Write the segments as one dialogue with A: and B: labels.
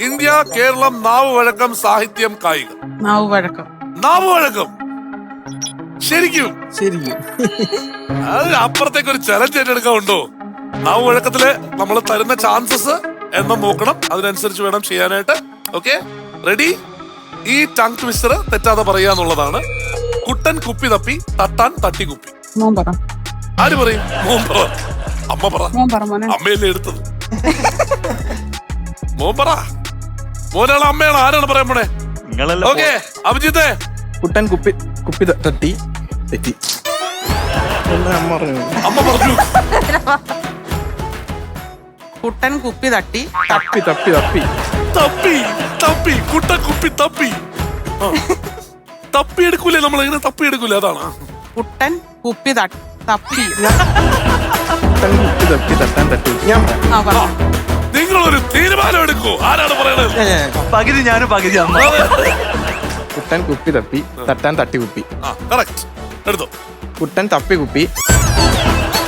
A: India Keralam നാവ് വഴക്കം സാഹിത്യം കായികം.
B: നാവ് വഴക്കം.
A: നാവ് വഴക്കം. ശരിക്കും.
C: ശരിക്കും.
A: അത് അപ്പുറത്തേക്ക് ഒരു ചലഞ്ച് ഏറ്റെടുക്കാൻ ഉണ്ടോ നാവ് വഴക്കത്തിൽ നമ്മൾ തരുന്ന ചാൻസസ് എണ്ണം നോക്കണം. അതിനനുസരിച്ച് വേണം ചെയ്യാനായിട്ട്. ഓക്കെ റെഡി ഈ ടങ് ട്വിസ്റ്റർ തെറ്റാതെ പറയുക എന്നുള്ളതാണ്. കുട്ടൻ കുപ്പി തപ്പി തട്ടാൻ തട്ടി കുപ്പി. ആര് പറയും? മോമ്പറ അമ്മ പറ.
B: മോൻ പറ മോനെ.
A: അമ്മയല്ലേ എടുത്തത്. മോൻ പറ. മോനാണ് അമ്മയാണ് ആരാണ് പറയാൻ പോണേ?
D: നിങ്ങളല്ല
A: ഓക്കെ അഭിജിത്തെ.
C: കുട്ടൻ കുപ്പി കുപ്പി തട്ടി തെറ്റി. അമ്മ പറഞ്ഞു
A: അമ്മ പറഞ്ഞു.
B: കുട്ടൻ കുപ്പി തട്ടി.
C: തപ്പി തപ്പി തപ്പി.
A: തപ്പി തപ്പി കുട്ടൻ കുപ്പി തപ്പി. തപ്പി എടുക്കൂലേ നമ്മൾ എങ്ങനെ തപ്പി എടുക്കൂലേ അതാണ്.
B: കുട്ടൻ കുപ്പി തട്ടി തപ്പി.
C: കുട്ടൻ കുപ്പി തപ്പി തട്ടാൻ തട്ടി. ഞാൻ പറയാം.
A: ഒരു തീരുമാനം എടുക്കൂ ആരാണ് പറയണത്
C: ഞാൻ-
D: പകുതി ഞാനും പകുതി അമ്മ.
C: കുട്ടൻ കുപ്പി തപ്പി തട്ടാൻ തട്ടി കുപ്പി.
A: ആ കറക്റ്റ് എടുത്തോ.
C: കുട്ടൻ തപ്പി കുപ്പി.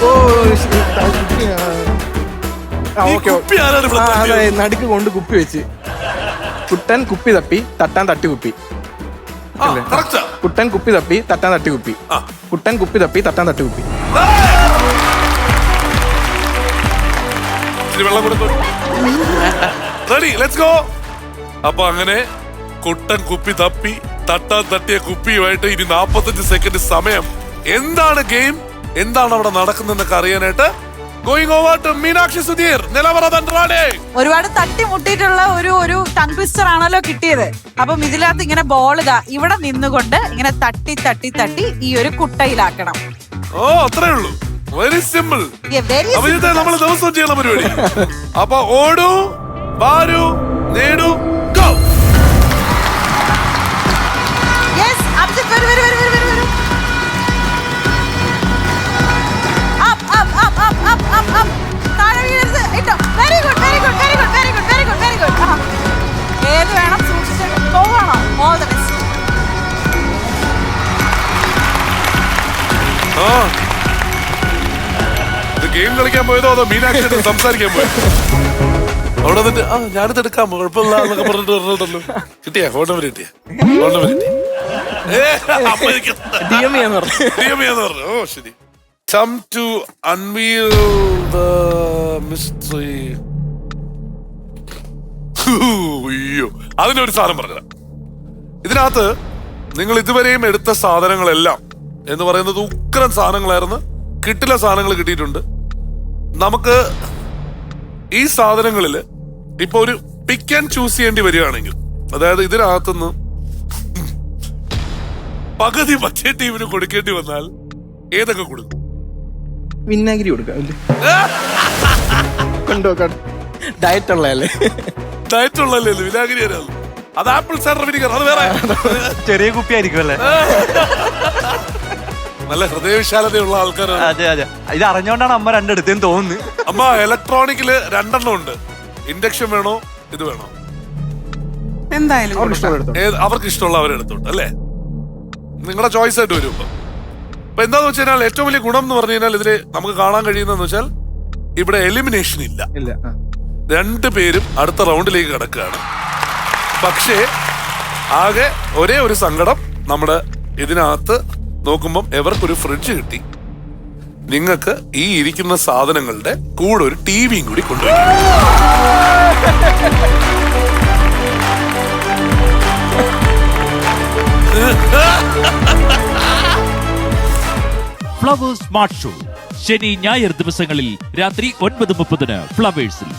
C: ഓ ശരി, തപ്പി, ആ. ആ
A: ഈ
C: ഓക്കെ
A: കുപ്പി ആരാണ് ഇവിടെ
C: അതെ
A: തട്ടിയത്?
C: നടുക്ക് കൊണ്ട് കുപ്പി വെച്ച്. കുട്ടൻ കുപ്പി തപ്പി തട്ടാൻ തട്ടി കുപ്പി.
A: ആ കറക്റ്റാ
C: കുട്ടൻ കുപ്പി തപ്പി തട്ടാൻ തട്ടി കുപ്പി.
A: ആ.
C: കുട്ടൻ കുപ്പി തപ്പി തട്ടാൻ തട്ടി കുപ്പി.
A: ഇച്ചിരി വെള്ളം കൊടുത്തു. റെഡി ലെറ്റ്സ് ഗോ അപ്പൊ അങ്ങനെ കുട്ടൻ കുപ്പി തപ്പി തട്ടാൻ തട്ടിയ കുപ്പിയുമായിട്ട് ഇനി നാപ്പത്തഞ്ച് സെക്കൻഡ് സമയം. എന്താണ് ഗെയിം എന്താണ് അവിടെ നടക്കുന്നതെന്നൊക്കെ അറിയാനായിട്ട് going over to Meenakshi Sudheer. നിലവറ തന്ത്രാടേ.
E: ഒരുപാട് തട്ടിമുട്ടിയിട്ടുള്ള ഒരു ഒരു ടങ് ട്വിസ്റ്റർ ആണല്ലോ കിട്ടിയത്. അപ്പം ഇതിനകത്ത് ഇങ്ങനെ ബോൾ ഇതാ ഇവിടെ നിന്നുകൊണ്ട് ഇങ്ങനെ തട്ടി തട്ടി തട്ടി ഈ ഒരു കുട്ടയിലാക്കണം.
A: ഓ അത്രേ ഉള്ളൂ. വെരി സിമ്പിൾ അഭിജിത്തെ നമ്മൾ ദിവസവും ചെയ്യണ പരിപാടി. അപ്പൊ ഓടൂ വാരൂ നേടൂ ഗോ.
E: ഏത് വേണം സൂക്ഷിച്ചിട്ട് പോവാണോ? ഓൾ ദ ബെസ്റ്റ്
A: ഗെയിം കളിക്കാൻ പോയതോ അതോ മീനാക്ഷി സംസാരിക്കാൻ പോയോ അവിടെ വന്നിട്ട് ആ ഞാനിത് എടുക്കാം കുഴപ്പമില്ല എന്നൊക്കെ പറഞ്ഞിട്ട് പറഞ്ഞിട്ടല്ലോ കിട്ടിയാ? ഫോൺ നമ്പർ കിട്ടിയാ?
C: പറഞ്ഞു.
A: പറഞ്ഞു. ഓ ശരി. Come to unveil the mystery അയ്യോ. അതിനൊരു സാധനം പറഞ്ഞു ഇതിനകത്ത് നിങ്ങൾ ഇതുവരെയും എടുത്ത സാധനങ്ങളെല്ലാം എന്ന് പറയുന്നത് ഉഗ്രൻ സാധനങ്ങളായിരുന്നു. കിട്ടില്ല സാധനങ്ങൾ കിട്ടിയിട്ടുണ്ട്. നമുക്ക് ഈ സാധനങ്ങളിൽ ഇപ്പൊ ഒരു പിക്ക് ആൻഡ് ചൂസ് ചെയ്യേണ്ടി വരികയാണെങ്കിൽ അതായത് ഇതിനകത്തുനിന്ന് പകുതി മറ്റേ ടീമിന് കൊടുക്കേണ്ടി വന്നാൽ ഏതൊക്കെ കൊടുക്കും?
C: വിനാഗിരി കൊടുക്കാം? കൊണ്ടുപോക്കാം ഡയറ്റ് ഉള്ളതല്ലേ?
A: ഡയറ്റ് ഉള്ളല്ലേ വിനാഗിരി അത് ആപ്പിൾ സൈഡർ വിനിഗർ അത് വേറെ.
D: ചെറിയ കുപ്പിയായിരിക്കും അല്ലേ?
A: നല്ല ഹൃദയവിശാലതയുള്ള ആൾക്കാരാണ്.
D: അതെ അതെ. ഇത് അറിഞ്ഞോണ്ടാണ് അമ്മ രണ്ടെടുത്തേന്ന് തോന്നുന്നു.
A: അമ്മ ഇലക്ട്രോണിക്കിൽ രണ്ടെണ്ണം ഉണ്ട്. ഇൻഡക്ഷൻ വേണോ? ഇത് വേണോ?
B: എന്തായാലും
C: അവർക്ക്
B: കൊടുക്കാം.
C: ഇഷ്ടമുള്ള എടുത്തോ
A: ഏത് അവർക്ക് ഇഷ്ടമുള്ള അവരെടുത്തോട്ട് അല്ലേ? നിങ്ങളുടെ ചോയ്സ് ആയിട്ട് വരും ഇപ്പൊ. ഇപ്പൊ എന്താന്ന് വെച്ച് കഴിഞ്ഞാൽ ഏറ്റവും വലിയ ഗുണം എന്ന് പറഞ്ഞു കഴിഞ്ഞാൽ ഇതിൽ നമുക്ക് കാണാൻ കഴിയുന്നതെന്ന് വെച്ചാൽ ഇവിടെ എലിമിനേഷൻ ഇല്ല.
C: ഇല്ല ആ.
A: രണ്ടു പേരും അടുത്ത റൗണ്ടിലേക്ക് കിടക്കുകയാണ്. പക്ഷേ ആകെ ഒരേ ഒരു സങ്കടം നമ്മുടെ ഇതിനകത്ത് നോക്കുമ്പം എവർക്കൊരു ഫ്രിഡ്ജ് കിട്ടി. നിങ്ങൾക്ക് ഈ ഇരിക്കുന്ന സാധനങ്ങളുടെ കൂടെ ഒരു ടി വിയും കൂടി കൊണ്ടുപോയി
F: ഫ്ലവേഴ്സ് സ്മാർട്ട് ഷോ ശനി ഞായർ ദിവസങ്ങളിൽ രാത്രി ഒൻപത് മുപ്പതിന് ഫ്ലവേഴ്സിൽ